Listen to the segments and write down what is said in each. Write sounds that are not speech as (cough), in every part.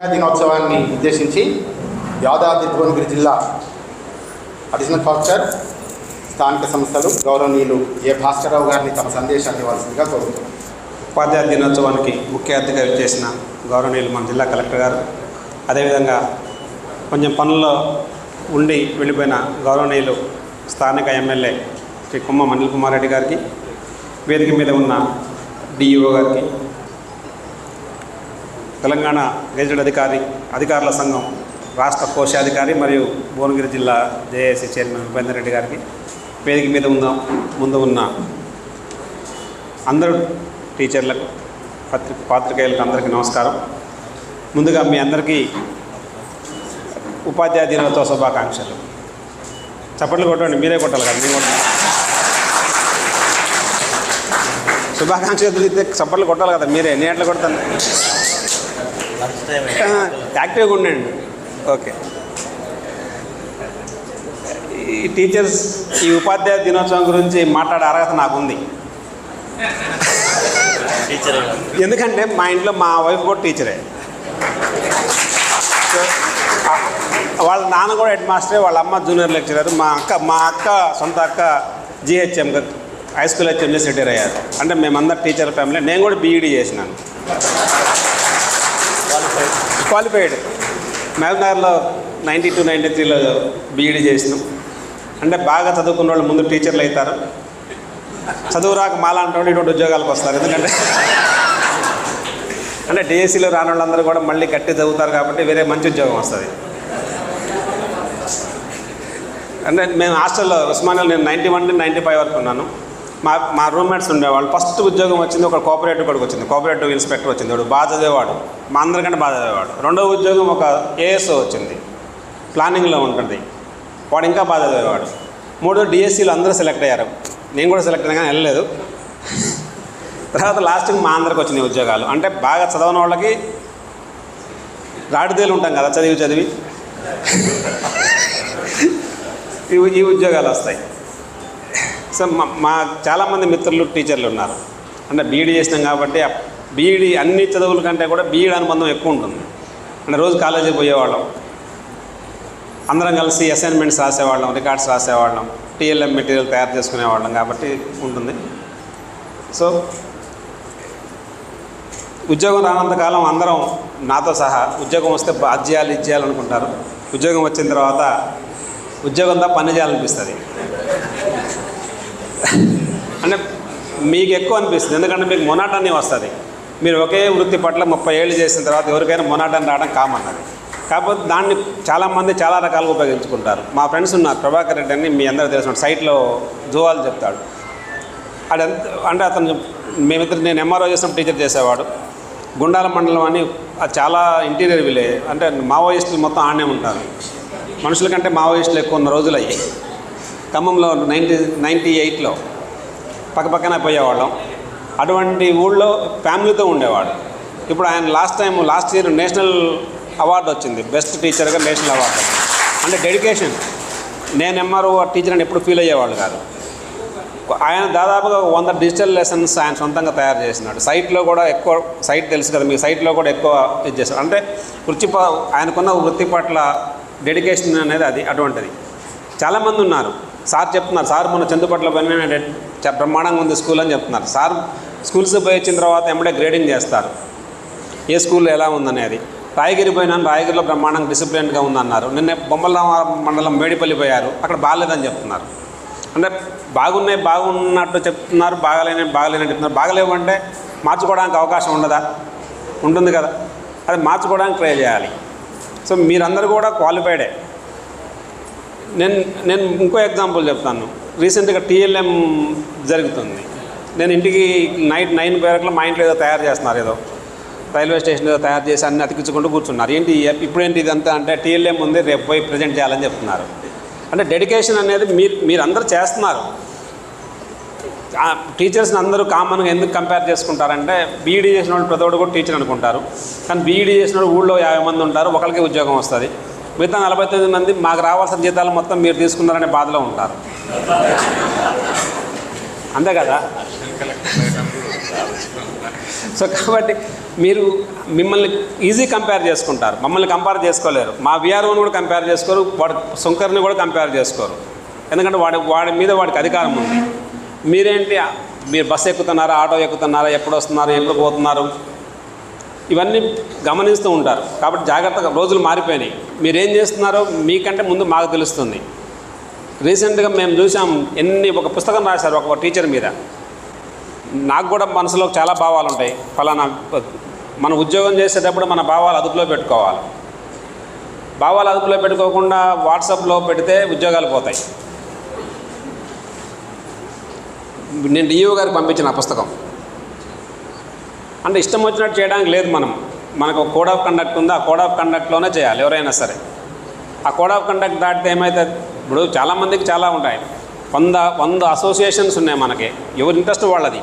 దినోత్సవాన్ని ఉద్దేశించి యాదాద్రి భువనగిరి జిల్లా అడిషనల్ కలెక్టర్ స్థానిక సంస్థలు గౌరవనీయులు ఏ భాస్కరరావు గారిని తమ సందేశాన్ని ఇవ్వాల్సిందిగా కోరుతున్నాను ఉపాధ్యాయ దినోత్సవానికి ముఖ్య అతిథిగా చేసిన గౌరవనీయులు మన జిల్లా కలెక్టర్ గారు అదేవిధంగా కొంచెం పనుల్లో ఉండి వెళ్ళిపోయిన గౌరవనీయులు స్థానిక ఎమ్మెల్యే శ్రీ కుమ్మ అనిల్ కుమార్ రెడ్డి గారికి వేదిక మీద ఉన్న డిఈఓ గారికి తెలంగాణ గెజిటెడ్ అధికారి అధికారుల సంఘం రాష్ట్ర కోశాధికారి మరియు భువనగిరి జిల్లా జేఏసీ చైర్మన్ ఉపేందర్ రెడ్డి గారికి వేదిక మీద ఉన్న ముందు ఉన్న అందరూ టీచర్లకు పత్రిక పాత్రికేయులకు అందరికీ నమస్కారం. ముందుగా మీ అందరికీ ఉపాధ్యాయ దినోత్సవ శుభాకాంక్షలు. చప్పట్లు కొట్టండి మీరే కొట్టాలి కదా నేను కొట్టాలి. శుభాకాంక్షలు చప్పట్లు కొట్టాలి కదా మీరే నేను ఎట్లా కొడతాను? యాక్టివ్గా ఉండండి. ఓకే ఈ టీచర్స్ ఈ ఉపాధ్యాయ దినోత్సవం గురించి మాట్లాడే అర్హత నాకుంది. టీచర్ ఎందుకంటే మా ఇంట్లో మా వైఫ్ కూడా టీచరే వాళ్ళ నాన్న కూడా హెడ్ మాస్టరే వాళ్ళ అమ్మ జూనియర్ లెక్చరర్ మా అక్క మా అక్క సొంత అక్క జిహెచ్ఎం హై స్కూల్ హెచ్ఎం చేసి రిటైర్ అయ్యారు. అంటే మేమందరం టీచర్ ఫ్యామిలీ నేను కూడా బీఈడీ చేసినాను. క్వాలిఫైడ్. మహబూబ్నగర్లో నైంటీ టూ నైంటీ త్రీలో బీఈడీ చేసినాం. అంటే బాగా చదువుకున్న వాళ్ళు ముందు టీచర్లు అవుతారు. చదువు రాక మాలాంటి వాళ్ళు ఇటువంటి ఉద్యోగాలకు వస్తారు. ఎందుకంటే అంటే డిఎస్సీలో రాని వాళ్ళందరూ కూడా మళ్ళీ కట్టి చదువుతారు కాబట్టి వేరే మంచి ఉద్యోగం వస్తుంది. అంటే మేము హాస్టల్లో ఉస్మానియాలో నేను నైంటీ వన్ నైంటీ ఫైవ్ వరకు ఉన్నాను. మా మా రూమ్మేట్స్ ఉండేవాళ్ళు. ఫస్ట్ ఉద్యోగం వచ్చింది ఒక కోఆపరేటివ్ కొడుకు వచ్చింది. కోఆపరేటివ్ ఇన్స్పెక్టర్ వచ్చింది. వాడు బాధ చదివేవాడు. మా అందరికంటే బాధ చదివేవాడు. రెండో ఉద్యోగం ఒక ఏఎస్ఓ వచ్చింది. ప్లానింగ్లో ఉంటుంది. వాడు ఇంకా బాగా చదివేవాడు. మూడో డిఎస్సీలు అందరూ సెలెక్ట్ అయ్యారు. నేను కూడా సెలెక్ట్ అయినా కానీ వెళ్ళలేదు. తర్వాత లాస్ట్కి మా అందరికి వచ్చినాయి ఉద్యోగాలు. అంటే బాగా చదవని వాళ్ళకి రాడిదేలు ఉంటాం కదా చదివి చదివి. ఈ ఉద్యోగాలు వస్తాయి. సో మా మా చాలామంది మిత్రులు టీచర్లు ఉన్నారు. అంటే బీఈడీ చేసినాం కాబట్టి బీఈడీ అన్ని చదువుల కంటే కూడా బీఈడీ అనుబంధం ఎక్కువ ఉంటుంది. అంటే రోజు కాలేజీకి పోయేవాళ్ళం. అందరం కలిసి అసైన్మెంట్స్ రాసేవాళ్ళం రికార్డ్స్ రాసేవాళ్ళం టీఎల్ఎం మెటీరియల్ తయారు చేసుకునేవాళ్ళం కాబట్టి ఉంటుంది. సో ఉద్యోగం రానంతకాలం అందరం నాతో సహా ఉద్యోగం వస్తే అది చేయాలి ఇది చేయాలనుకుంటారు ఉద్యోగం వచ్చిన తర్వాత ఉద్యోగంతో పని చేయాలనిపిస్తుంది. అంటే మీకు ఎక్కువ అనిపిస్తుంది. ఎందుకంటే మీకు మొనాటనీ వస్తుంది. మీరు ఒకే వృత్తి పట్ల ముప్పై ఏళ్ళు చేసిన తర్వాత ఎవరికైనా మొనాటని రావడం కామన్ అది. కాకపోతే దాన్ని చాలామంది చాలా రకాలుగా ఉపయోగించుకుంటారు. మా ఫ్రెండ్స్ ఉన్నారు ప్రభాకర్ రెడ్డి అని మీ అందరూ తెలిసిన సైట్లో జోవాలు చెప్తాడు. అది ఎంత అంటే అతను మేమిద్దరు నేను ఎంఆర్ఓ చేసిన టీచర్ చేసేవాడు. గుండాల మండలం అని అది చాలా ఇంటీరియర్ విలే అంటే మావోయిస్టులు మొత్తం ఆడనే ఉంటారు. మనుషుల కంటే మావోయిస్టులు ఎక్కువ ఉన్న రోజులు అయ్యి ఖమ్మంలో నైంటీ నైంటీ ఎయిట్లో పక్కపక్కన పోయేవాళ్ళం. అటువంటి ఊళ్ళో ఫ్యామిలీతో ఉండేవాడు. ఇప్పుడు ఆయన last time last year national award వచ్చింది. బెస్ట్ టీచర్గా నేషనల్ అవార్డు అంటే డెడికేషన్. నేను ఎంఆర్ఓ టీచర్ అని ఎప్పుడు ఫీల్ అయ్యేవాళ్ళు కాదు. ఆయన దాదాపుగా వంద డిజిటల్ లెసన్స్ ఆయన సొంతంగా తయారు చేసినాడు. సైట్లో కూడా ఎక్కువ సైట్ తెలుసు కదా మీ సైట్లో కూడా ఎక్కువ ఇది చేశారు అంటే వృత్తి ఆయనకున్న వృత్తి పట్ల డెడికేషన్ అనేది అది అటువంటిది. చాలామంది ఉన్నారు. సార్ చెప్తున్నారు సార్ మన చందుపట్ల పని చాలా బ్రహ్మాండంగా ఉంది స్కూల్ అని చెప్తున్నారు. సార్ స్కూల్స్ పోయి వచ్చిన తర్వాత ఎమ్మడే గ్రేడింగ్ చేస్తారు. ఏ స్కూల్లో ఎలా ఉందనేది. రాయగిరి పోయినాను రాయగిరిలో బ్రహ్మాండంగా డిసిప్లిన్గా ఉందన్నారు. నిన్న బొమ్మల మండలం మేడిపల్లి పోయారు. అక్కడ బాగాలేదని చెప్తున్నారు. అంటే బాగున్నాయి బాగున్నట్టు చెప్తున్నారు బాగాలేని బాగాలేనట్టు చెప్తున్నారు. బాగలేవంటే మార్చుకోవడానికి అవకాశం ఉండదా? ఉంటుంది కదా. అది మార్చుకోవడానికి ట్రై చేయాలి. సో మీరందరూ కూడా క్వాలిఫైడే. నేను నేను ఇంకో ఎగ్జాంపుల్ చెప్తాను. రీసెంట్గా టీఎల్ఎం జరుగుతుంది. నేను ఇంటికి నైట్ నైన్ వరకులో మా ఇంట్లో ఏదో తయారు చేస్తున్నారు ఏదో. రైల్వే స్టేషన్ ఏదో తయారు చేసి అన్ని అతికించుకుంటూ కూర్చున్నారు. ఏంటి ఇప్పుడేంటి ఇదంతా? అంటే టీఎల్ఎం ఉంది రేపు పోయి ప్రజెంట్ చేయాలని చెప్తున్నారు. అంటే డెడికేషన్ అనేది మీరు మీరు అందరూ చేస్తున్నారు టీచర్స్ని అందరూ కామన్గా ఎందుకు కంపేర్ చేసుకుంటారంటే బీఈడీ చేసిన వాళ్ళు ప్రతి ఒక్కడు కూడా టీచర్ అనుకుంటారు. కానీ బీఈడీ చేసిన వాళ్ళు ఊళ్ళో యాభై మంది ఉంటారు ఒకరికి ఉద్యోగం వస్తుంది. మిగతా నలభై తొమ్మిది మంది మాకు రావాల్సిన జీతాలు మొత్తం మీరు తీసుకున్నారనే బాధలో ఉంటారు. అంతే కదా? సో కాబట్టి మీరు మిమ్మల్ని ఈజీ కంపేర్ చేసుకుంటారు. మమ్మల్ని కంపేర్ చేసుకోలేరు. మా విఆర్ఓని కూడా కంపేర్ చేసుకోరు. వాడి శుంకర్ని కూడా కంపేర్ చేసుకోరు. ఎందుకంటే వాడి వాడి మీద వాడికి అధికారం ఉంది. మీరేంటి? మీరు బస్సు ఎక్కుతున్నారా? ఆటో ఎక్కుతున్నారా? ఎప్పుడు వస్తున్నారు? ఎప్పుడు పోతున్నారు? ఇవన్నీ గమనిస్తూ ఉంటారు. కాబట్టి జాగ్రత్తగా రోజులు మారిపోయినాయి. మీరు ఏం చేస్తున్నారో మీకంటే ముందు మాకు తెలుస్తుంది. రీసెంట్గా మేము చూసాం ఎన్ని ఒక పుస్తకం రాశారు ఒక టీచర్ మీద. నాకు కూడా మనసులో చాలా భావాలు ఉంటాయి. ఫలానా మన ఉద్యోగం చేసేటప్పుడు మన భావాలు అదుపులో పెట్టుకోవాలి. భావాలు అదుపులో పెట్టుకోకుండా వాట్సాప్లో పెడితే ఉద్యోగాలు పోతాయి. నేను డిఓ గారికి పంపించిన పుస్తకం. అంటే ఇష్టం వచ్చినట్టు చేయడానికి లేదు మనం. మనకు ఒక కోడ్ ఆఫ్ కండక్ట్ ఉంది ఆ కోడ్ ఆఫ్ కండక్ట్లోనే చేయాలి ఎవరైనా సరే. ఆ కోడ్ ఆఫ్ కండక్ట్ దాటితే ఏమైతే ఇప్పుడు చాలామందికి చాలా ఉంటాయి. వంద వంద అసోసియేషన్స్ ఉన్నాయి మనకి. ఎవరి ఇంట్రెస్ట్ వాళ్ళది.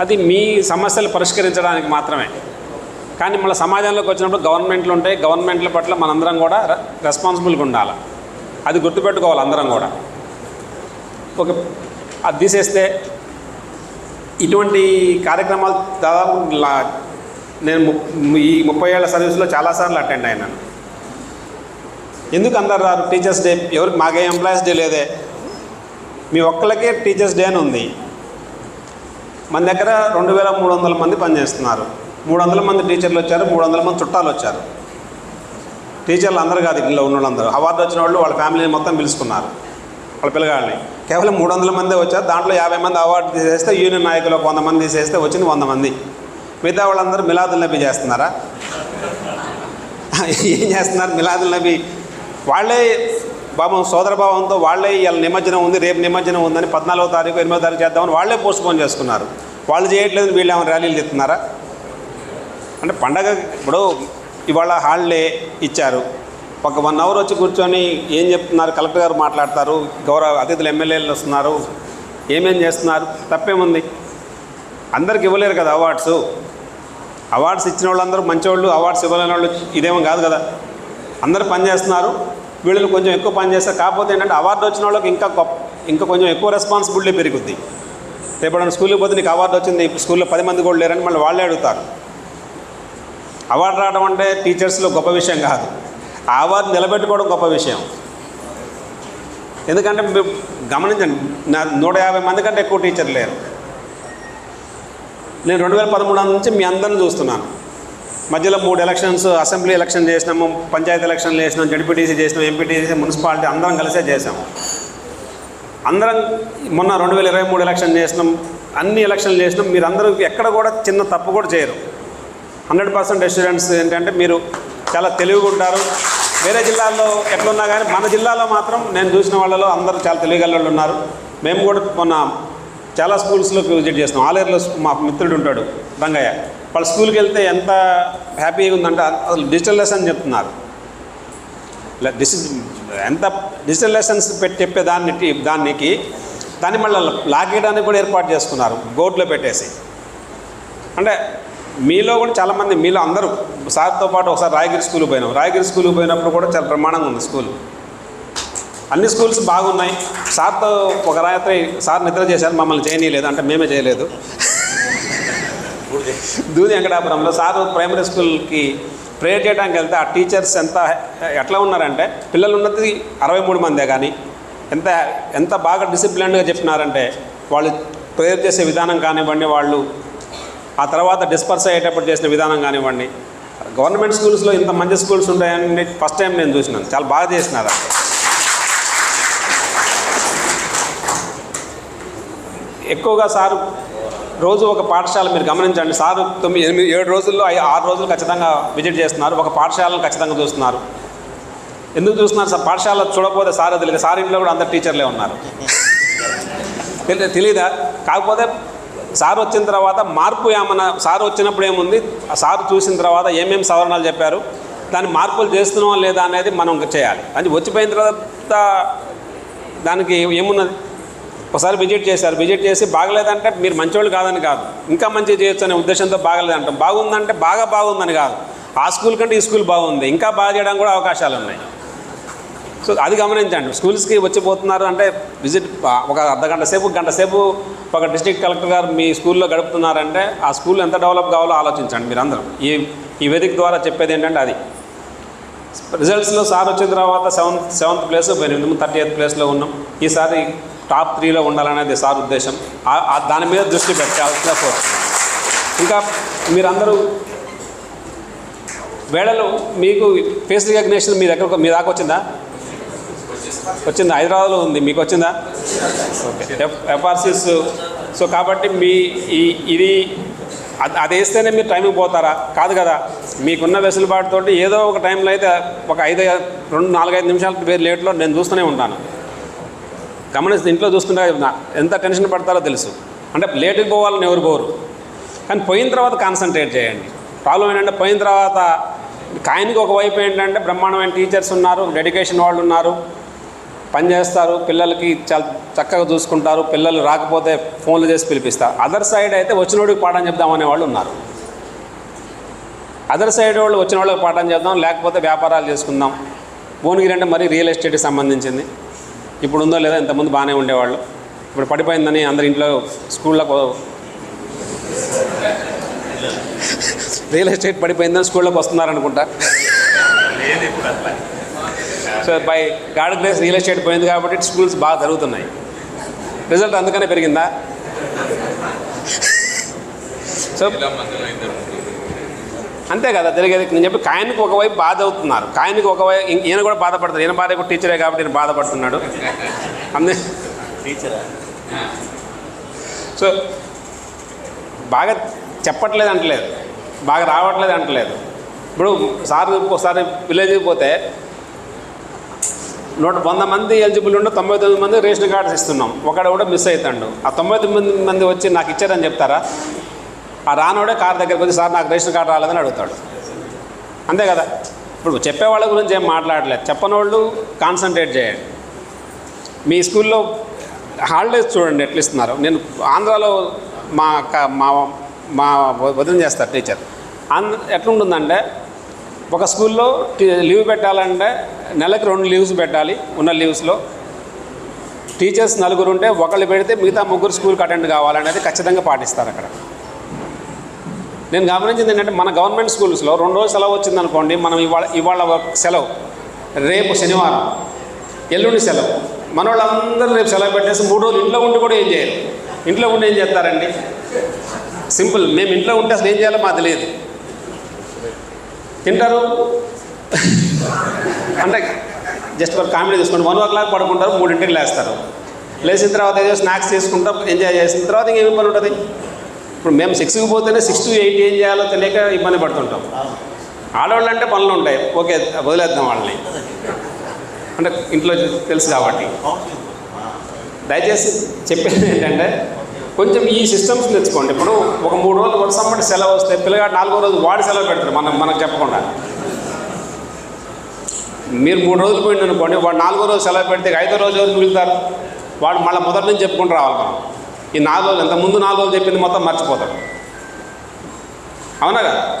అది మీ సమస్యలు పరిష్కరించడానికి మాత్రమే. కానీ మళ్ళీ సమాజంలోకి వచ్చినప్పుడు గవర్నమెంట్లు ఉంటాయి. గవర్నమెంట్ల పట్ల మనందరం కూడా రెస్పాన్సిబుల్గా ఉండాలి. అది గుర్తుపెట్టుకోవాలి అందరం కూడా. ఒక అది తీసేస్తే ఇటువంటి కార్యక్రమాలు దాదాపు నేను ము- ఈ ముప్పై ఏళ్ళ సర్వీస్లో చాలాసార్లు అటెండ్ అయినాను ఎందుకు అందరు రారు? టీచర్స్ డే ఎవరికి మాకే ఎంప్లాయీస్ డే లేదే. మీ ఒక్కళ్ళకే టీచర్స్ డే అని ఉంది. మన దగ్గర రెండు వేల మూడు వందల మంది పనిచేస్తున్నారు. మూడు వందల మంది టీచర్లు వచ్చారు మూడు వందల మంది చుట్టాలు వచ్చారు. టీచర్లు అందరూ కాదు ఇంట్లో ఉన్న వాళ్ళందరూ అవార్డు వచ్చిన వాళ్ళు వాళ్ళ ఫ్యామిలీని మొత్తం పిలుచుకున్నారు. వాళ్ళ పిల్లగాళ్ళని. కేవలం మూడు వందల మందే వచ్చారు దాంట్లో యాభై మంది అవార్డు తీసేస్తే యూనియన్ నాయకులు ఒక వంద మంది తీసేస్తే వచ్చింది వంద మంది. మిగతా వాళ్ళందరూ మిలాదుల్ నబీ చేస్తున్నారా? ఏం చేస్తున్నారు మిలాదుల్ నబీ? వాళ్ళే భావం సోదర భావంతో వాళ్ళే ఇవాళ నిమజ్జనం ఉంది రేపు నిమజ్జనం ఉందని పద్నాలుగో తారీఖు ఎనిమిదో తారీఖు చేద్దామని వాళ్ళే పోస్ట్పోన్ చేసుకున్నారు. వాళ్ళు చేయట్లేదు వీళ్ళు ఏమైనా ర్యాలీలు తెస్తున్నారా? అంటే పండగ ఇప్పుడు ఇవాళ హాలిడే ఇచ్చారు. ఒక వన్ అవర్ వచ్చి కూర్చొని ఏం చెప్తున్నారు కలెక్టర్ గారు మాట్లాడతారు గౌరవ అతిథులు ఎమ్మెల్యేలు వస్తున్నారు ఏమేం చేస్తున్నారు తప్పేముంది? అందరికి ఇవ్వలేరు కదా అవార్డ్స్ అవార్డ్స్ ఇచ్చిన వాళ్ళందరూ మంచివాళ్ళు అవార్డ్స్ ఇవ్వలేని వాళ్ళు ఇదేమో కాదు కదా. అందరూ పని చేస్తున్నారు వీళ్ళు కొంచెం ఎక్కువ పని చేస్తారు కాకపోతే ఏంటంటే అవార్డు వచ్చిన వాళ్ళకి ఇంకా గొప్ప ఇంకా కొంచెం ఎక్కువ రెస్పాన్సిబిలిటీ పెరుగుద్ది. రేపు స్కూల్కి పోతే నీకు అవార్డు వచ్చింది స్కూల్లో పది మంది కూడా లేరని మళ్ళీ వాళ్ళే అడుగుతారు. అవార్డు రావడం అంటే టీచర్స్లో గొప్ప విషయం కాదు. ఆ అవార్డు నిలబెట్టుకోవడం గొప్ప విషయం. ఎందుకంటే గమనించండి నా నూట యాభై మంది కంటే ఎక్కువ టీచర్లు లేరు. నేను రెండు వేల పదమూడు నుంచి మీ అందరిని చూస్తున్నాను. మధ్యలో మూడు ఎలక్షన్స్ అసెంబ్లీ ఎలక్షన్ చేసినాము పంచాయతీ ఎలక్షన్లు చేసినాం జడ్పీటీసీ చేసినాం ఎంపీటీసీ మున్సిపాలిటీ అందరం కలిసే చేసాము అందరం మొన్న రెండు వేల ఇరవై మూడు ఎలక్షన్ చేసినాం అన్ని ఎలక్షన్లు చేసినాం మీరు అందరూ ఎక్కడ కూడా చిన్న తప్పు కూడా చేయరు. హండ్రెడ్ పర్సెంట్ ఎస్టూడెంట్స్ ఏంటంటే మీరు చాలా తెలివిగా ఉంటారు. వేరే జిల్లాల్లో ఎట్లున్నా కానీ మన జిల్లాలో మాత్రం నేను చూసిన వాళ్ళలో అందరూ చాలా తెలివిగల ఉన్నారు. మేము కూడా మొన్న చాలా స్కూల్స్లోకి విజిట్ చేస్తున్నాం ఆలేరులో మా మిత్రుడు ఉంటాడు రంగయ్య. వాళ్ళ స్కూల్కి వెళ్తే ఎంత హ్యాపీగా ఉందంటే అసలు డిజిటల్ లెసన్ చెప్తున్నారు. డిసి ఎంత డిజిటల్ లెసన్స్ పెట్టి చెప్పే దాన్ని దానికి దాన్ని మళ్ళీ లాగేయడానికి కూడా ఏర్పాటు చేసుకున్నారు. బోర్డులో పెట్టేసి. అంటే మీలో కూడా చాలామంది మీలో అందరూ సార్తో పాటు ఒకసారి రాయగిరి స్కూల్కి పోయినాం. రాయగిరి స్కూల్కి పోయినప్పుడు కూడా చాలా ప్రమాణంగా ఉంది స్కూల్. అన్ని స్కూల్స్ బాగున్నాయి. సార్తో ఒక రాత్రి సార్ నిద్ర చేశారు మమ్మల్ని చేయనీయలేదు అంటే మేమే చేయలేదు. దూది వెంకటాపురంలో సార్ ప్రైమరీ స్కూల్కి ప్రేయర్ చేయడానికి వెళ్తే ఆ టీచర్స్ ఎంత ఎట్లా ఉన్నారంటే పిల్లలు ఉన్నది అరవై మూడు మందే కానీ ఎంత ఎంత బాగా డిసిప్లిన్గా చెప్పినారంటే వాళ్ళు ప్రేయర్ చేసే విధానం కానివ్వండి వాళ్ళు ఆ తర్వాత డిస్పర్స్ అయ్యేటప్పుడు చేసిన విధానం కానివ్వండి. గవర్నమెంట్ స్కూల్స్లో ఇంత మంచి స్కూల్స్ ఉంటాయని ఫస్ట్ టైం నేను చూసినాను. చాలా బాగా చేసినారు ఎక్కువగా సారు రోజు ఒక పాఠశాల మీరు గమనించండి. సారు తొమ్మిది ఎనిమిది ఏడు రోజుల్లో ఆరు రోజులు ఖచ్చితంగా విజిట్ చేస్తున్నారు. ఒక పాఠశాలను ఖచ్చితంగా చూస్తున్నారు. ఎందుకు చూస్తున్నారు? సార్ పాఠశాల చూడకపోతే సార్ తెలియదు. సార్ ఇంట్లో కూడా అందరు టీచర్లే ఉన్నారు. (laughs) తెలి- తెలీదా? కాకపోతే సార్ వచ్చిన తర్వాత మార్పు ఏమన్నా సార్ వచ్చినప్పుడు ఏముంది? ఆ సార్ చూసిన తర్వాత ఏమేమి సవరణలు చెప్పారు? దాన్ని మార్పులు చేస్తున్నామా లేదా అనేది మనం చేయాలి. అది వచ్చిపోయిన తర్వాత దానికి ఏమున్నది? ఒకసారి విజిట్ చేశారు. విజిట్ చేసి బాగలేదంటే మీరు మంచోళ్ళు కాదని కాదు. ఇంకా మంచి చేయొచ్చు అనే ఉద్దేశంతో బాగలేదంటాం. బాగుందంటే బాగా బాగుందని కాదు. ఆ స్కూల్ కంటే ఈ స్కూల్ బాగుంది. ఇంకా బాగా చేయడానికి కూడా అవకాశాలు ఉన్నాయి. సో అది గమనించండి. స్కూల్స్కి వచ్చిపోతున్నారు అంటే విజిట్ ఒక అర్ధ గంట సేపు గంట సేపు ఒక డిస్ట్రిక్ట్ కలెక్టర్ గారు మీ స్కూల్లో గడుపుతున్నారంటే ఆ స్కూల్ ఎంత డెవలప్ కావాలో ఆలోచించండి మీరందరూ. ఈ ఈ వేదిక ద్వారా చెప్పేది ఏంటంటే అది. రిజల్ట్స్లో సార్ వచ్చిన తర్వాత సెవెంత్ సెవెంత్ ప్లేస్ పోయినాం థర్టీ ఎయిత్ ప్లేస్లో ఉన్నాం. ఈసారి టాప్ త్రీలో ఉండాలనేది సార్ ఉద్దేశం. దాని మీద దృష్టి పెట్టాల్సిన కోరుతున్నాం ఇంకా మీరందరూ వేళలు మీకు ఫేస్ రికగ్నేషన్ మీ దగ్గర మీ దాకా వచ్చిందా? వచ్చిందా? హైదరాబాద్లో ఉంది. మీకు వచ్చిందా? ఓకే. ఎఫ్ ఎఫ్ఆర్సీస్. సో కాబట్టి మీ ఈ ఇది అది అది వేస్తేనే మీరు టైంకి పోతారా? కాదు కదా. మీకున్న వెసులుబాటుతోటి ఏదో ఒక టైంలో అయితే ఒక ఐదు రెండు నాలుగైదు నిమిషాల పేరు లేట్లో నేను చూస్తూనే ఉంటాను. గమనిస్తే ఇంట్లో చూస్తుంటే ఎంత టెన్షన్ పడతారో తెలుసు. అంటే లేటుకి పోవాలని ఎవరు పోరు. కానీ పోయిన తర్వాత కాన్సన్ట్రేట్ చేయండి. ప్రాబ్లం ఏంటంటే పోయిన తర్వాత కాయనికి ఒకవైపు ఏంటంటే బ్రహ్మాండమైన టీచర్స్ ఉన్నారు డెడికేషన్ వాళ్ళు ఉన్నారు. పని చేస్తారు పిల్లలకి చాలా చక్కగా చూసుకుంటారు పిల్లలు రాకపోతే ఫోన్లు చేసి పిలిపిస్తారు అదర్ సైడ్ అయితే వచ్చినోడికి పాఠం చెప్దామనే వాళ్ళు ఉన్నారు. అదర్ సైడ్ వాళ్ళు వచ్చిన వాళ్ళకి పాఠం చేద్దాం లేకపోతే వ్యాపారాలు చేసుకుందాం. భువనగిరి అంటే మరీ రియల్ ఎస్టేట్కి సంబంధించింది. ఇప్పుడు ఉందో లేదో ఇంతకుముందు బాగానే ఉండేవాళ్ళు. ఇప్పుడు పడిపోయిందని అందరి ఇంట్లో స్కూళ్ళకు రియల్ ఎస్టేట్ పడిపోయిందని స్కూళ్ళకి వస్తున్నారనుకుంటా. So by God grace real estate పోయింది కాబట్టి స్కూల్స్ బాగా జరుగుతున్నాయి. రిజల్ట్ అందుకనే పెరిగిందా? సో అంతే కదా జరిగేది నేను చెప్పి కాయనికి ఒకవైపు బాధ అవుతున్నారు. కాయనికి ఒకవైపు ఈయన కూడా బాధపడతారు. ఈయన భార్య కూడా టీచరే కాబట్టి ఈయన బాధపడుతున్నాడు. అందే సో బాగా చెప్పట్లేదు అంటలేదు. బాగా రావట్లేదు అంటలేదు. ఇప్పుడు సార్ ఒకసారి విలేజ్కి పోతే నూట వంద మంది ఎలిజిబుల్ ఉంటే తొంభై తొమ్మిది మంది రేషన్ కార్డ్స్ ఇస్తున్నాం. ఒకడ కూడా మిస్ అవుతాడు ఆ తొంభై తొమ్మిది మంది వచ్చి నాకు ఇచ్చారని చెప్తారా? ఆ రానోడే కార్ దగ్గరికి వచ్చి సార్ నాకు రేషన్ కార్డు రాలేదని అడుగుతాడు. అంతే కదా? ఇప్పుడు చెప్పే వాళ్ళ గురించి ఏం మాట్లాడలేదు. చెప్పని వాళ్ళు కాన్సన్ట్రేట్ చేయండి. మీ స్కూల్లో హాలిడేస్ చూడండి ఎట్లా ఇస్తున్నారు? నేను ఆంధ్రాలో మా మా మా వదిన చేస్తారు టీచర్. ఆంధ్ర ఎట్లుంటుందంటే ఒక స్కూల్లో టీ- లీవ్ పెట్టాలంటే నెలకు రెండు లీవ్స్ పెట్టాలి ఉన్న లీవ్స్లో. టీచర్స్ నలుగురు ఉంటే ఒకళ్ళు పెడితే మిగతా ముగ్గురు స్కూల్కి అటెండ్ కావాలనేది ఖచ్చితంగా పాటిస్తారు అక్కడ. నేను గమనించింది ఏంటంటే మన గవర్నమెంట్ స్కూల్స్లో రెండు రోజులు సెలవు వచ్చిందనుకోండి మనం ఇవాళ ఇవాళ సెలవు రేపు శనివారం ఎల్లుండి సెలవు. మన వాళ్ళందరూ రేపు సెలవు పెట్టేసి మూడు రోజులు ఇంట్లో ఉండి కూడా ఏం చేయరు. ఇంట్లో ఉండి ఏం చేస్తారండి? సింపుల్ మేము ఇంట్లో ఉంటే అసలు ఏం చేయాలో మాకు తెలియదు. తింటారు. అంటే జస్ట్ ఒక కామెడీ తీసుకోండి వన్ ఓ క్లాక్ పడుకుంటారు మూడింటికి లేస్తారు. లేచిన తర్వాత ఏదో స్నాక్స్ తీసుకుంటాం ఎంజాయ్ చేసిన తర్వాత ఇంకేమి పని ఉంటుంది? ఇప్పుడు మేము సిక్స్కి పోతేనే సిక్స్ టు ఎయిట్ ఏం చేయాలో తెలియక ఇబ్బంది పడుతుంటాం. ఆడవాళ్ళు అంటే పనులు ఉంటాయి. ఓకే వదిలేద్దాం వాళ్ళని. అంటే ఇంట్లో తెలుసు కాబట్టి. దయచేసి చెప్పేది ఏంటంటే కొంచెం ఈ సిస్టమ్స్ తెచ్చుకోండి. ఇప్పుడు ఒక మూడు రోజులు వరుసమ్మటి సెలవు వస్తే పిల్లగాడు నాలుగో రోజు వాడి సెలవు పెడతారు మనం మనకు చెప్పకుండా. మీరు మూడు రోజులు పోయింది అనుకోండి వాడు నాలుగో రోజు సెలవు పెడితే ఐదో రోజు రోజు మిగులుతారు? వాడు మళ్ళీ మొదటి నుంచి చెప్పుకుంటూ రావాలి మనం. ఈ నాలుగు రోజులు ఎంత ముందు నాలుగు రోజులు చెప్పింది మొత్తం మర్చిపోతాడు అవునా కదా?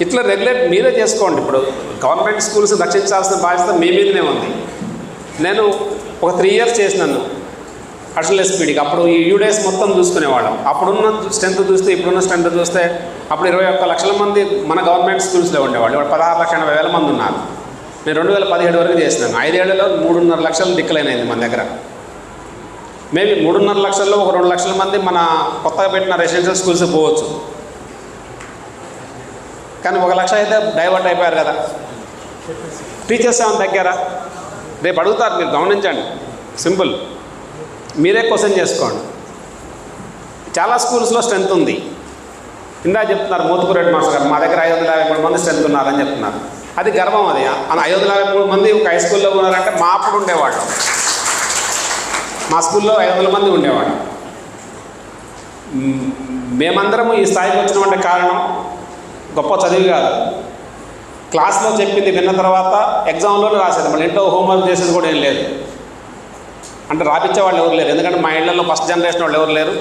ఇట్లా రెగ్యులేట్ మీరే చేసుకోండి. ఇప్పుడు గవర్నమెంట్ స్కూల్స్ రక్షించాల్సిన బాధ్యత మీ మీదనే ఉంది. నేను ఒక త్రీ ఇయర్స్ చేసినాను. అసలు స్పీడ్కి అప్పుడు ఈ యూడేస్ మొత్తం చూసుకునేవాళ్ళం. అప్పుడున్న స్ట్రెంత్ చూస్తే ఇప్పుడున్న స్ట్రెంత్ చూస్తే అప్పుడు ఇరవై ఒక్క లక్షల మంది మన గవర్నమెంట్ స్కూల్స్లో ఉండేవాళ్ళు. ఇప్పుడు పదహారు లక్షల ఎనభై వేల మంది ఉన్నారు. నేను రెండు వేల పదిహేడు వరకు చేసినాను. ఐదేళ్ళలో మూడున్నర లక్షలు డిక్లైన్ అయింది మన దగ్గర. మేబీ మూడున్నర లక్షల్లో ఒక రెండు లక్షల మంది మన కొత్తగా పెట్టిన రెసిడెన్షియల్ స్కూల్స్ పోవచ్చు. కానీ ఒక లక్ష అయితే డైవర్ట్ అయిపోయారు కదా. టీచర్స్ ఏమైనా తగ్గారా? రేపు అడుగుతారు మీరు గమనించండి. సింపుల్ మీరే క్వశ్చన్ చేసుకోండి. చాలా స్కూల్స్లో స్ట్రెంత్ ఉంది. ఇందా చెప్తున్నారు మోతుకూరు హెడ్ మాస్టర్ గారు మా దగ్గర ఐదు వందల యాభై మూడు మంది స్ట్రెంత్ ఉన్నారని చెప్తున్నారు. అది గర్వం అది. ఐదు వందల యాభై మూడు మంది ఒక హై స్కూల్లో ఉన్నారంటే మా అప్పుడు ఉండేవాడు మా స్కూల్లో ఐదు వందల మంది ఉండేవాడు మేమందరము ఈ స్థాయికి వచ్చినామంటే కారణం గొప్ప చదివి కాదు. క్లాస్లో చెప్పింది విన్న తర్వాత ఎగ్జామ్లోనే రాసేది. మళ్ళీ ఇంట్లో హోంవర్క్ చేసేది కూడా ఏం లేదు. అంటే రాపించే వాళ్ళు ఎవరు లేరు. ఎందుకంటే మా ఇళ్ళలో ఫస్ట్ జనరేషన్ వాళ్ళు ఎవరు లేరు.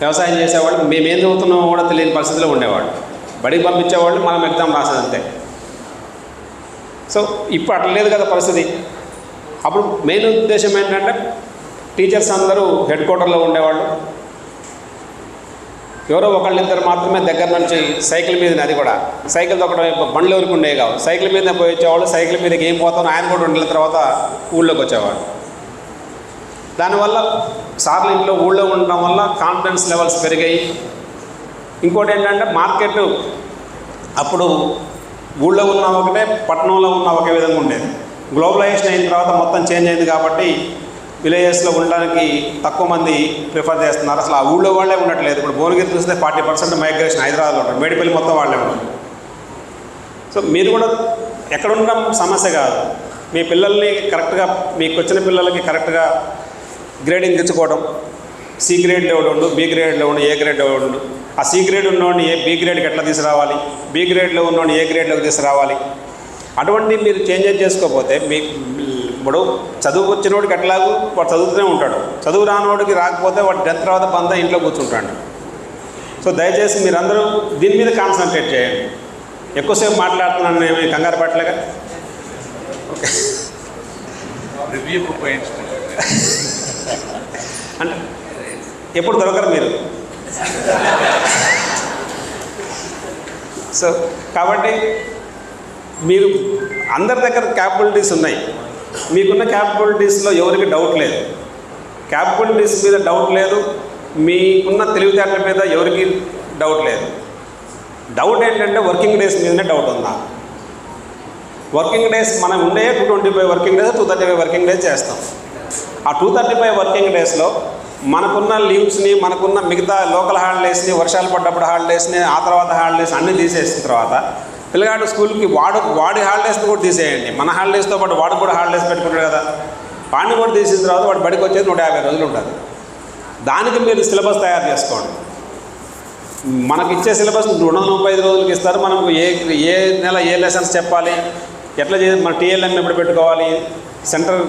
వ్యవసాయం చేసేవాళ్ళు. మేము ఏం చదువుతున్నామో కూడా తెలియని పరిస్థితిలో ఉండేవాళ్ళు. బడికి పంపించేవాళ్ళు మనం ఎగ్జామ్ రాసేది అంతే. సో ఇప్పుడు అట్లా లేదు కదా పరిస్థితి. అప్పుడు మెయిన్ ఉద్దేశం ఏంటంటే టీచర్స్ అందరూ హెడ్ క్వార్టర్లో ఉండేవాళ్ళు. ఎవరో ఒకళ్ళిద్దరు మాత్రమే దగ్గర నుంచి సైకిల్ మీద అది కూడా. సైకిల్ తొక్కడం బండ్లు ఎవరికి ఉండేవి కావు. సైకిల్ మీద పోయి వచ్చేవాళ్ళు. సైకిల్ మీదకి ఏం పోతాను ఆయన కూడా ఉండిన తర్వాత ఊళ్ళోకి వచ్చేవాడు దానివల్ల సార్లు ఇంట్లో ఊళ్ళో ఉండడం వల్ల కాన్ఫిడెన్స్ లెవెల్స్ పెరిగాయి. ఇంకోటి ఏంటంటే మార్కెట్ అప్పుడు ఊళ్ళో ఉన్న ఒకటే పట్టణంలో ఉన్న ఒకే విధంగా ఉండేది. గ్లోబలైజేషన్ అయిన తర్వాత మొత్తం చేంజ్ అయింది కాబట్టి విలేజెస్లో ఉండడానికి తక్కువ మంది ప్రిఫర్ చేస్తున్నారు. అసలు ఆ ఊళ్ళో వాళ్ళే ఉండట్లేదు. ఇప్పుడు భువనగిరి చూస్తే ఫార్టీ పర్సెంట్ మైగ్రేషన్ హైదరాబాద్లో ఉంటారు మేడిపల్లి మొత్తం వాళ్ళే ఉంటారు సో మీరు కూడా ఎక్కడ ఉండడం సమస్య కాదు. మీ పిల్లల్ని కరెక్ట్గా మీకు వచ్చిన పిల్లలకి కరెక్ట్గా గ్రేడింగ్ తెచ్చుకోవడం సి గ్రేడ్లో ఉండు బి గ్రేడ్లో ఉండు ఏ గ్రేడ్లో ఉండు. ఆ సి గ్రేడ్ ఉన్నోడిని ఏ బి గ్రేడ్కి ఎట్లా తీసుకురావాలి? బి గ్రేడ్లో ఉన్నోడిని ఏ గ్రేడ్లోకి తీసుకురావాలి. అటువంటి మీరు చేంజెస్ చేసుకోకపోతే మీ ఇప్పుడు చదువు వచ్చినోడికి ఎట్లాగూ వాడు చదువుతూనే ఉంటాడు. చదువు రానోడికి రాకపోతే వాడు టెన్త్ తర్వాత బంద ఇంట్లో కూర్చుంటాడు. సో దయచేసి మీరందరూ దీని మీద కాన్సన్ట్రేట్ చేయండి. ఎక్కువసేపు మాట్లాడుతున్నాను నేను కంగారు పట్టలేగా రివ్యూకి ఉపయోగించుకుంటారు అంటే ఎప్పుడు దొరకరు మీరు? సో కాబట్టి మీరు అందరి దగ్గర క్యాపబిలిటీస్ ఉన్నాయి. మీకున్న క్యాపబిలిటీస్లో ఎవరికి డౌట్ లేదు. క్యాపబిలిటీస్ మీద డౌట్ లేదు. మీకున్న తెలివితేటల మీద ఎవరికి డౌట్ లేదు. డౌట్ ఏంటంటే వర్కింగ్ డేస్ మీదనే డౌట్ ఉందా? వర్కింగ్ డేస్ మనం ఉండే two twenty five working days two thirty five working days చేస్తాం. ఆ టూ థర్టీ ఫైవ్ వర్కింగ్ డేస్లో మనకున్న లీవ్స్ని మనకున్న మిగతా లోకల్ హాలిడేస్ని వర్షాలు పడ్డప్పుడు హాలిడేస్ని ఆ తర్వాత హాలిడేస్ అన్నీ తీసేసిన తర్వాత పిల్లగాడు స్కూల్కి వాడు వాడి హాలిడేస్ని కూడా తీసేయండి. మన హాలిడేస్తో పాటు వాడు కూడా హాలిడేస్ పెట్టుకుంటాడు కదా. వాడిని కూడా తీసిన తర్వాత వాడు బడికి వచ్చేది నూట యాభై రోజులు ఉంటుంది. దానికి మీరు సిలబస్ తయారు చేసుకోండి. మనకి ఇచ్చే సిలబస్ రెండు వందల ముప్పై ఐదు రోజులకి ఇస్తారు. మనకు ఏ ఏ నెల ఏ లెసన్స్ చెప్పాలి? ఎట్లా చేయాలి మన టీఎల్ఎం ఎప్పుడు పెట్టుకోవాలి? సెంటర్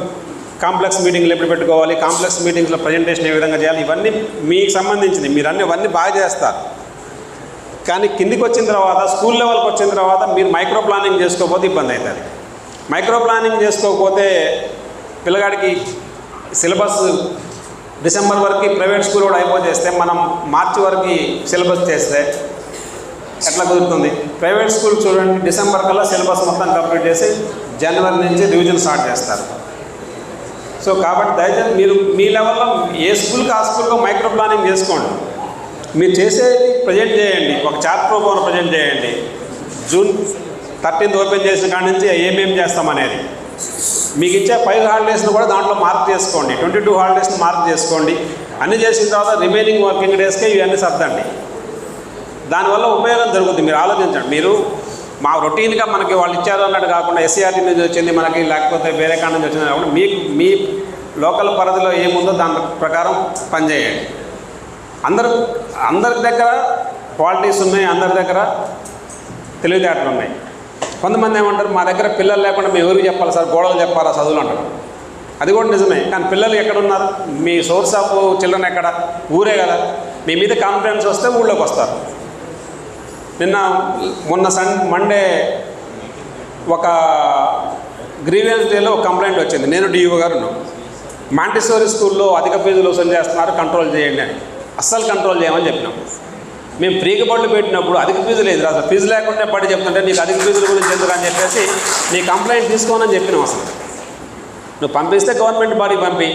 కాంప్లెక్స్ మీటింగ్లు ఎప్పుడు పెట్టుకోవాలి కాంప్లెక్స్ మీటింగ్స్లో ప్రజెంటేషన్ ఏ విధంగా చేయాలి ఇవన్నీ మీకు సంబంధించింది మీరు అన్ని ఇవన్నీ బాగా చేస్తారు. కానీ కిందికి వచ్చిన తర్వాత స్కూల్ లెవెల్కి వచ్చిన తర్వాత మీరు మైక్రో ప్లానింగ్ చేసుకోకపోతే ఇబ్బంది అవుతుంది. మైక్రో ప్లానింగ్ చేసుకోకపోతే పిల్లగాడికి సిలబస్ డిసెంబర్ వరకు ప్రైవేట్ స్కూల్ కూడా అయిపోతే మనం మార్చి వరకు సిలబస్ చేస్తే ఎట్లా కుదురుతుంది? ప్రైవేట్ స్కూల్ చూడండి డిసెంబర్ కల్లా సిలబస్ మొత్తం కంప్లీట్ చేసి జనవరి నుంచి రివిజన్ స్టార్ట్ చేస్తారు. సో కాబట్టి దయచేసి మీరు మీ లెవెల్లో ఏ స్కూల్కి ఆ స్కూల్లో మైక్రో ప్లానింగ్ చేసుకోండి. మీరు చేసేది ప్రజెంట్ చేయండి. ఒక చార్ట్ రూపంలో ప్రజెంట్ చేయండి. జూన్ థర్టీన్త్ ఓపెన్ చేసిన కాడి నుంచి ఏమేమి చేస్తామనేది మీకు ఇచ్చే ఫైవ్ హాలిడేస్ని కూడా దాంట్లో మార్క్ చేసుకోండి. ట్వంటీ టూ హాలిడేస్ని మార్క్ చేసుకోండి. అన్ని చేసిన తర్వాత రిమైనింగ్ వర్కింగ్ డేస్కే ఇవన్నీ సర్దండి. దానివల్ల ఉపయోగం జరుగుతుంది. మీరు ఆలోచించండి. మీరు మా రొటీన్గా మనకి వాళ్ళు ఇచ్చారు అన్నట్టు కాకుండా ఎస్సీఆర్టీ నుంచి వచ్చింది మనకి లేకపోతే వేరే కాడ నుంచి వచ్చింది కాకుండా మీకు మీ లోకల్ పరిధిలో ఏముందో దాని ప్రకారం పనిచేయండి. అందరు అందరి దగ్గర క్వాలిటీస్ ఉన్నాయి అందరి దగ్గర తెలివితేటలు ఉన్నాయి. కొంతమంది ఏమంటారు మా దగ్గర పిల్లలు లేకుండా మేము ఎవరికి చెప్పాలి సార్? గోడలు చెప్పాలా? చదువులు అంటారు. అది కూడా నిజమే కానీ పిల్లలు ఎక్కడున్నారు? మీ సోర్స్ ఆఫ్ చిల్డ్రన్ ఎక్కడ? ఊరే కదా. మీ మీద కాన్ఫిడెన్స్ వస్తే ఊళ్ళోకి వస్తారు. నిన్న మొన్న సన్ మండే ఒక గ్రీవియన్స్ డేలో ఒక కంప్లైంట్ వచ్చింది. నేను డిఓ గారు మాంటిసోరీ స్కూల్లో అధిక ఫీజులు వసూలు చేస్తున్నారు కంట్రోల్ చేయండి అని. అస్సలు కంట్రోల్ చేయమని చెప్పినాం. మేము ఫ్రీగా బళ్ళు పెట్టినప్పుడు అధిక ఫీజు లేదు అసలు ఫీజు లేకుండా పడి చెప్తుంటే నీకు అధిక ఫీజుల గురించి ఎందుకు అని చెప్పేసి నీ కంప్లైంట్ తీసుకోనని చెప్పినాం అసలు. నువ్వు పంపిస్తే గవర్నమెంట్ బాడీ పంపి.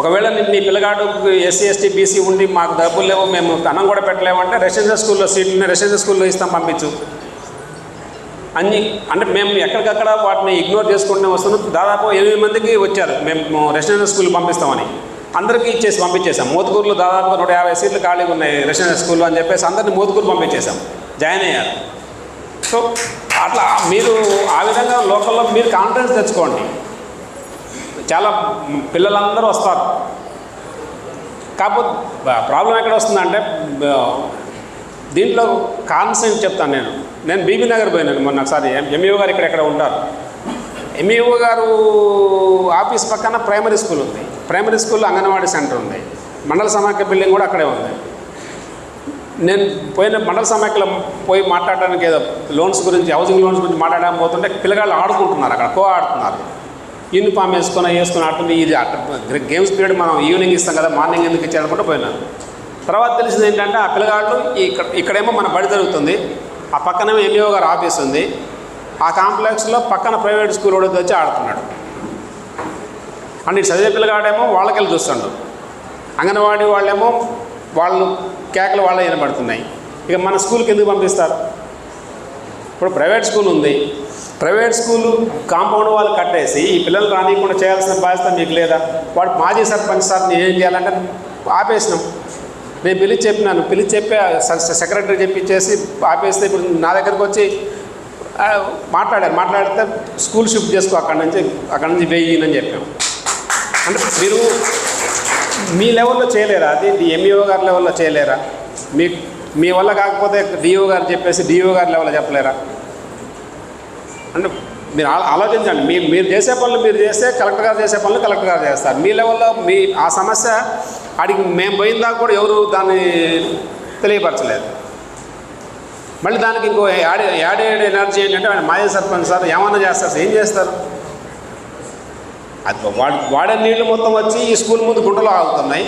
ఒకవేళ మీ పిల్లగాడు ఎస్సీ ఎస్టీ బీసీ ఉండి మాకు డబ్బులు లేవు మేము అన్నం కూడా పెట్టలేమంటే రెసిడెన్షియల్ స్కూల్లో సీట్లు రెసిడెన్షియల్ స్కూల్లో ఇస్తాం పంపించు. అన్ని అంటే మేము ఎక్కడికక్కడ వాటిని ఇగ్నోర్ చేసుకుంటూ వస్తున్నాం. దాదాపు ఎనిమిది మందికి వచ్చారు. మేము రెసిడెన్షియల్ స్కూల్ పంపిస్తామని. అందరికీ ఇచ్చేసి పంపించేసాం మోతుకూరులో దాదాపు నూట యాభై సీట్లు ఖాళీగా ఉన్నాయి రెసిడెన్షియల్ స్కూల్లో అని చెప్పేసి అందరిని మోతుకూరు పంపించేసాం జాయిన్ అయ్యారు. సో అట్లా మీరు ఆ విధంగా లోకల్లో మీరు కాన్ఫిడెన్స్ తెచ్చుకోండి. చాలా పిల్లలందరూ వస్తారు. కాకపోతే ప్రాబ్లం ఎక్కడ వస్తుందంటే దీంట్లో కాన్సెంట్ చెప్తాను నేను. నేను బీబీ నగర్ పోయినాను మొన్న ఒకసారి. ఎంఈఓ గారు ఇక్కడ ఎక్కడ ఉంటారు. ఎంఈఓ గారు ఆఫీస్ పక్కన ప్రైమరీ స్కూల్ ఉంది. ప్రైమరీ స్కూల్లో అంగన్వాడీ సెంటర్ ఉంది. మండల సమాఖ్య బిల్డింగ్ కూడా అక్కడే ఉంది. నేను పోయిన మండల సమాఖ్యలో పోయి మాట్లాడడానికి ఏదో లోన్స్ గురించి హౌసింగ్ లోన్స్ గురించి మాట్లాడడానికి పోతుంటే పిల్లగాళ్ళు ఆడుకుంటున్నారు అక్కడ కో ఆడుతున్నారు యూనిఫామ్ వేసుకొని వేసుకుని ఆడుతుంది ఇది గేమ్స్ పీరియడ్ మనం ఈవినింగ్ ఇస్తాం కదా మార్నింగ్ ఎందుకు ఇచ్చారనుకుంటూ పోయినాను తర్వాత తెలిసింది ఏంటంటే ఆ పిల్లగాళ్ళు ఇక్కడ ఇక్కడేమో మన బడి జరుగుతుంది. ఆ పక్కనేమో ఎంఈఓ గారు ఆఫీస్ ఉంది. ఆ కాంప్లెక్స్లో పక్కన ప్రైవేట్ స్కూల్ కూడా వచ్చి ఆడుతున్నాడు. అండ్ ఇటు చదివే పిల్లగాడేమో వాళ్ళకెళ్ళి చూస్తుండు. అంగన్వాడీ వాళ్ళేమో వాళ్ళు కేకలు వాళ్ళే వినబడుతున్నాయి. ఇక మన స్కూల్కి ఎందుకు పంపిస్తారు? ఇప్పుడు ప్రైవేట్ స్కూల్ ఉంది. ప్రైవేట్ స్కూలు కాంపౌండ్ వాళ్ళు కట్టేసి ఈ పిల్లలు రానియకుండా చేయాల్సిన బాధ్యత మీకు లేదా? వాడు మాజీ సర్పంచ్ సార్ నేను ఏం చేయాలంటే ఆపేసినాం. నేను పిలిచి చెప్పినాను. పిలిచి చెప్పి సెక్రటరీ చెప్పించేసి ఆపేస్తే ఇప్పుడు నా దగ్గరకు వచ్చి మాట్లాడారు. మాట్లాడితే స్కూల్ షిఫ్ట్ చేసుకో అక్కడి నుంచి అక్కడి నుంచి వేయినని చెప్పాం. అంటే మీరు మీ లెవెల్లో చేయలేరా? అది ఎంఈఓ గారి లెవెల్లో చేయలేరా? మీ మీ వల్ల కాకపోతే డిఓ గారు చెప్పేసి డిఓ గారి లెవెల్లో చెప్పలేరా? అంటే మీరు ఆలోచించండి. మీ మీరు చేసే పనులు మీరు చేస్తే కలెక్టర్ గారు చేసే పనులు కలెక్టర్ గారు చేస్తారు. మీ లెవెల్లో మీ ఆ సమస్య అడిగి మేము పోయిన దాకా కూడా ఎవరు దాన్ని తెలియపరచలేదు. మళ్ళీ దానికి ఇంకో యాడ్ యాడెడ్ ఎనర్జీ ఏంటంటే ఆయన మాజీ సర్పంచ్ సార్ ఏమన్నా చేస్తారు సార్? ఏం చేస్తారు? అది వాడి వాడే నీళ్ళు మొత్తం వచ్చి ఈ స్కూల్ ముందు గుంటలో ఆగుతున్నాయి.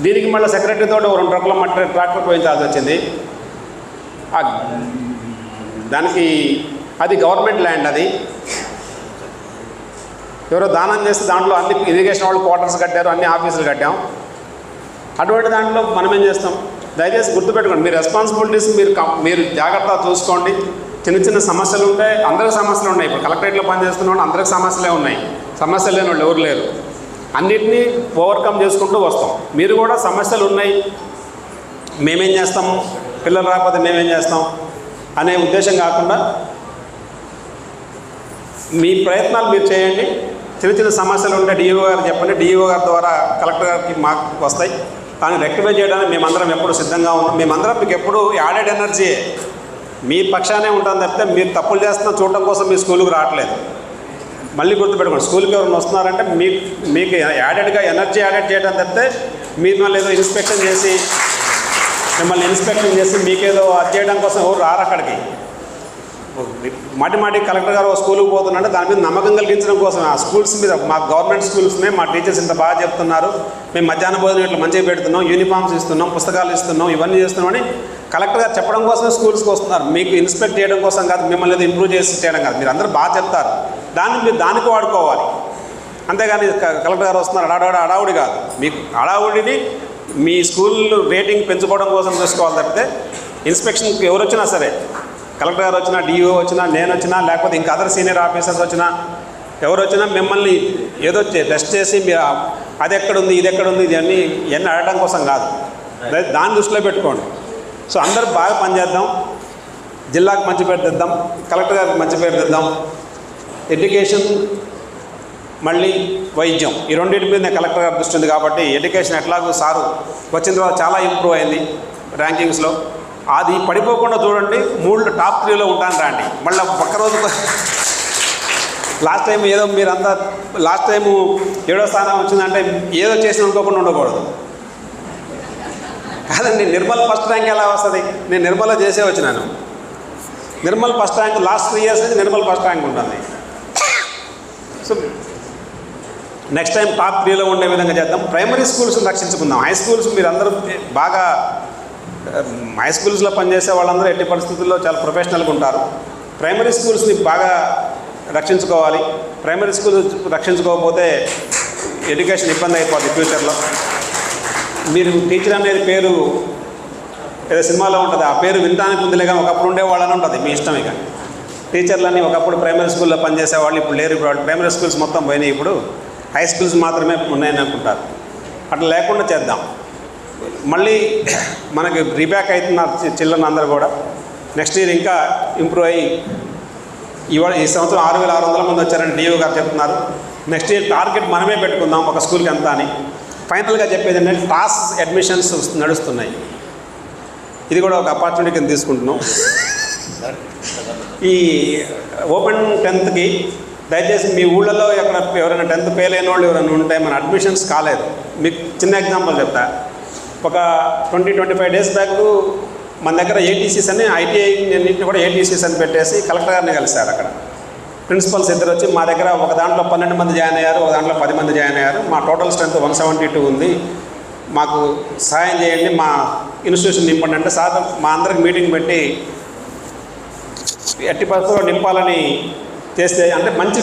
దీనికి మళ్ళీ సెక్రటరీ రెండు రకాల మట్టి ట్రాక్టర్ పోయించాల్సి వచ్చింది. దానికి అది గవర్నమెంట్ ల్యాండ్ అది. ఎవరో దానం చేస్తే దాంట్లో అన్ని ఇరిగేషన్ వాళ్ళు క్వార్టర్స్ కట్టారు అన్ని ఆఫీసులు కట్టాం. అటువంటి దాంట్లో మనం ఏం చేస్తాం? దయచేసి గుర్తుపెట్టుకోండి మీ రెస్పాన్సిబిలిటీస్ మీరు కం- మీరు జాగ్రత్తగా చూసుకోండి. చిన్న చిన్న సమస్యలు ఉంటాయి అందరికి సమస్యలు ఉన్నాయి. ఇప్పుడు కలెక్టరేట్లో పనిచేస్తున్న వాళ్ళు అందరికి సమస్యలే ఉన్నాయి. సమస్యలు లేని వాళ్ళు ఎవరు లేరు. అన్నిటినీ ఓవర్కమ్ చేసుకుంటూ వస్తాం. మీరు కూడా సమస్యలు ఉన్నాయి. మేమేం చేస్తాము పిల్లలు రాకపోతే మేమేం చేస్తాం? అనే ఉద్దేశం కాకుండా మీ ప్రయత్నాలు మీరు చేయండి. చిన్న చిన్న సమస్యలు ఉంటే డిఈఓ గారు చెప్పండి. డిఈఓ గారి ద్వారా కలెక్టర్ గారికి మాకు వస్తాయి. కానీ రెక్టిఫై చేయడానికి మేమందరం ఎప్పుడు సిద్ధంగా ఉన్నాం. మేమందరం మీకు ఎప్పుడు యాడెడ్ ఎనర్జీ మీ పక్షానే ఉంటాం తప్పితే మీరు తప్పులు చేస్తున్న చూడటం కోసం మీ స్కూల్కి రావట్లేదు. మళ్ళీ గుర్తుపెట్టుకోండి. స్కూల్కి ఎవరైనా వస్తున్నారంటే మీ మీకు యాడెడ్గా ఎనర్జీ యాడెడ్ చేయడం తప్పితే మీరు మళ్ళీ ఏదో ఇన్స్పెక్షన్ చేసి మిమ్మల్ని ఇన్స్పెక్షన్ చేసి మీకేదో అది చేయడం కోసం ఎవరు రారు అక్కడికి. మాటి మాటి కలెక్టర్ గారు ఒక స్కూల్కి పోతున్నారంటే దాని మీద నమ్మకం కలిగించడం కోసం ఆ స్కూల్స్ మీద మా గవర్నమెంట్ స్కూల్స్నే మా టీచర్స్ ఇంత బాగా చెప్తున్నారు. మేము మధ్యాహ్న భోజనం ఇట్లా మంచిగా పెడుతున్నాం యూనిఫామ్స్ ఇస్తున్నాం పుస్తకాలు ఇస్తున్నాం ఇవన్నీ చేస్తున్నామని కలెక్టర్ గారు చెప్పడం కోసమే స్కూల్స్కి వస్తున్నారు. మీకు ఇన్స్పెక్ట్ చేయడం కోసం కాదు మిమ్మల్ని ఏదో ఇంప్రూవ్ చేసి చేయడం కాదు. మీరు అందరూ బాగా చెప్తారు. దాన్ని మీరు దానికి వాడుకోవాలి. అంతేగాని క- కలెక్టర్ గారు వస్తున్నారు. అడావుడి అడావుడి కాదు. మీకు అడావుడిని మీ స్కూల్ రేటింగ్ పెంచుకోవడం కోసం చూసుకోవాలి తప్పితే ఇన్స్పెక్షన్కి ఎవరు వచ్చినా సరే కలెక్టర్ గారు వచ్చినా డిఓ వచ్చినా నేను వచ్చినా లేకపోతే ఇంకా అదర్ సీనియర్ ఆఫీసర్స్ వచ్చినా ఎవరు వచ్చినా మిమ్మల్ని ఏదో టెస్ట్ చేసి అది ఎక్కడుంది ఇది ఎక్కడుంది ఇది అన్నీ ఇవన్నీ అడగడం కోసం కాదు. దాన్ని దృష్టిలో పెట్టుకోండి. సో అందరూ బాగా పనిచేద్దాం. జిల్లాకు మంచి పేరు తెద్దాం. కలెక్టర్ గారికి మంచి పేరు తెద్దాం. ఎడ్యుకేషన్ మళ్ళీ వైద్యం. ఈ రెండింటి మీద కలెక్టర్ గారి దృష్టి ఉంది కాబట్టి ఎడ్యుకేషన్ ఎట్లాగో సారు వచ్చిన తర్వాత చాలా ఇంప్రూవ్ అయింది ర్యాంకింగ్స్లో. అది పడిపోకుండా చూడండి. మూడు టాప్ త్రీలో ఉంటాను రాండి. మళ్ళీ ఒక్క రోజు లాస్ట్ టైం ఏదో మీరంతా లాస్ట్ టైము ఏడో స్థానం వచ్చిందంటే ఏదో చేసి అనుకోకుండా ఉండకూడదు. కాదండి నిర్మల్ ఫస్ట్ ర్యాంక్ ఎలా వస్తుంది? నేను నిర్మల చేసే వచ్చినాను. Nirmal first rank last three years నుంచి నిర్మల్ ఫస్ట్ ర్యాంక్ ఉంటుంది. సో నెక్స్ట్ టైం టాప్ త్రీలో ఉండే విధంగా చేద్దాం. ప్రైమరీ స్కూల్స్ రక్షించుకుందాం. హై స్కూల్స్ మీరు అందరూ బాగా హై స్కూల్స్లో పనిచేసే వాళ్ళందరూ ఎట్టి పరిస్థితుల్లో చాలా ప్రొఫెషనల్గా ఉంటారు. ప్రైమరీ స్కూల్స్ని బాగా రక్షించుకోవాలి. ప్రైమరీ స్కూల్ రక్షించుకోకపోతే ఎడ్యుకేషన్ ఇబ్బంది అయిపోతుంది ఫ్యూచర్లో. మీరు టీచర్ అనేది పేరు ఏదో సినిమాలో ఉంటుంది ఆ పేరు వినడానికి ఉందిలే కానీ ఒకప్పుడు ఉండేవాళ్ళని ఉంటుంది మీ ఇష్టం ఇక. టీచర్లని ఒకప్పుడు ప్రైమరీ స్కూల్లో పనిచేసే వాళ్ళు ఇప్పుడు లేరు ఇప్పుడు ప్రైమరీ స్కూల్స్ మొత్తం పోయినాయి ఇప్పుడు. హై స్కూల్స్ మాత్రమే ఉన్నాయని అనుకుంటారు. అట్లా లేకుండా చేద్దాం. మళ్ళీ మనకి రీబ్యాక్ అవుతున్నారు చిల్డ్రన్ అందరూ కూడా నెక్స్ట్ ఇయర్ ఇంకా ఇంప్రూవ్ అయ్యి ఇవాళ ఈ సంవత్సరం ఆరు వేల ఆరు వందల మంది వచ్చారని డిఓ గారు చెప్తున్నారు. నెక్స్ట్ ఇయర్ టార్గెట్ మనమే పెట్టుకుందాం ఒక స్కూల్కి ఎంత అని. ఫైనల్గా చెప్పేది ఏంటంటే టాస్ అడ్మిషన్స్ నడుస్తున్నాయి. ఇది కూడా ఒక అపార్చునిటీ కింద తీసుకుంటున్నాం. ఈ ఓపెన్ టెన్త్కి దయచేసి మీ ఊళ్ళలో ఎక్కడ ఎవరైనా టెన్త్ ఫెయిల్ అయిన వాళ్ళు ఎవరైనా ఉంటే మన అడ్మిషన్స్ కాలేదు. మీకు చిన్న ఎగ్జాంపుల్ చెప్తా. ఒక twenty twenty five days back మన దగ్గర ఏటీసీస్ అని ఐటీఐ అన్నింటిని కూడా ఏటీసీస్ అని పెట్టేసి కలెక్టర్ గారిని కలిశారు అక్కడ. ప్రిన్సిపల్స్ ఇద్దరు వచ్చి మా దగ్గర ఒక దాంట్లో పన్నెండు మంది జాయిన్ అయ్యారు ఒక దాంట్లో పది మంది జాయిన్ అయ్యారు. మా total strength one seventy two ఉంది. మాకు సహాయం చేయండి మా ఇన్స్టిట్యూషన్ నింపండి. అంటే సార్ మా అందరికి మీటింగ్ పెట్టి ఎట్టి పరిస్థితుల్లో నింపాలని చేస్తే అంటే మంచి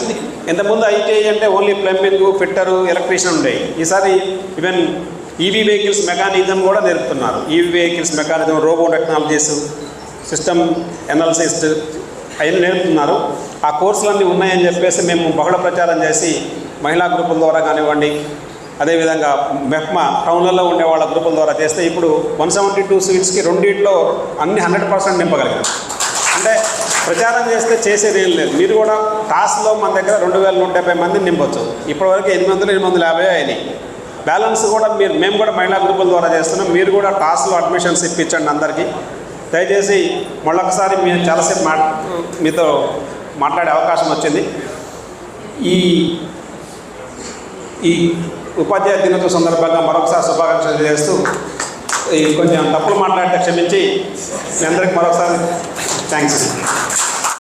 ఇంతకుముందు ఐటీఐ అంటే ఓన్లీ ప్లంబింగ్ ఫిట్టరు ఎలక్ట్రీషియన్ ఉండేవి. ఈసారి ఈవెన్ ఈవీ వెహికల్స్ మెకానిజం కూడా నేర్పుతున్నారు. EV vehicles mechanism robo technologies system analysis అవన్నీ నేర్పుతున్నారు. ఆ కోర్సులన్నీ ఉన్నాయని చెప్పేసి మేము బహుళ ప్రచారం చేసి మహిళా గ్రూపుల ద్వారా కానివ్వండి అదేవిధంగా మెహ్మా టౌన్లలో ఉండే వాళ్ళ గ్రూపుల ద్వారా చేస్తే ఇప్పుడు వన్ సెవెంటీ టూ సీట్స్కి రెండింటిలో అన్ని హండ్రెడ్ పర్సెంట్ నింపగలిగాం. అంటే ప్రచారం చేస్తే చేసేది ఏం లేదు. మీరు కూడా టాస్లో మన దగ్గర రెండు వేల నూట డెబ్బై మందిని నింపొచ్చు. ఇప్పటివరకు ఎనిమిది వందలు ఎనిమిది వందల యాభై అయినాయి బ్యాలెన్స్ కూడా మీరు మేము కూడా మహిళా గ్రూపుల ద్వారా చేస్తున్నాం. మీరు కూడా టాస్లో అడ్మిషన్స్ ఇప్పించండి అందరికీ. దయచేసి మళ్ళొకసారి మీరు చాలాసేపు మా మీతో మాట్లాడే అవకాశం వచ్చింది. ఈ ఈ ఉపాధ్యాయ దినోత్సవ సందర్భంగా మరొకసారి శుభాకాంక్షలు చేస్తూ ఈ కొంచెం తప్పులు మాట్లాడితే క్షమించి మీ అందరికి మరొకసారి థ్యాంక్స్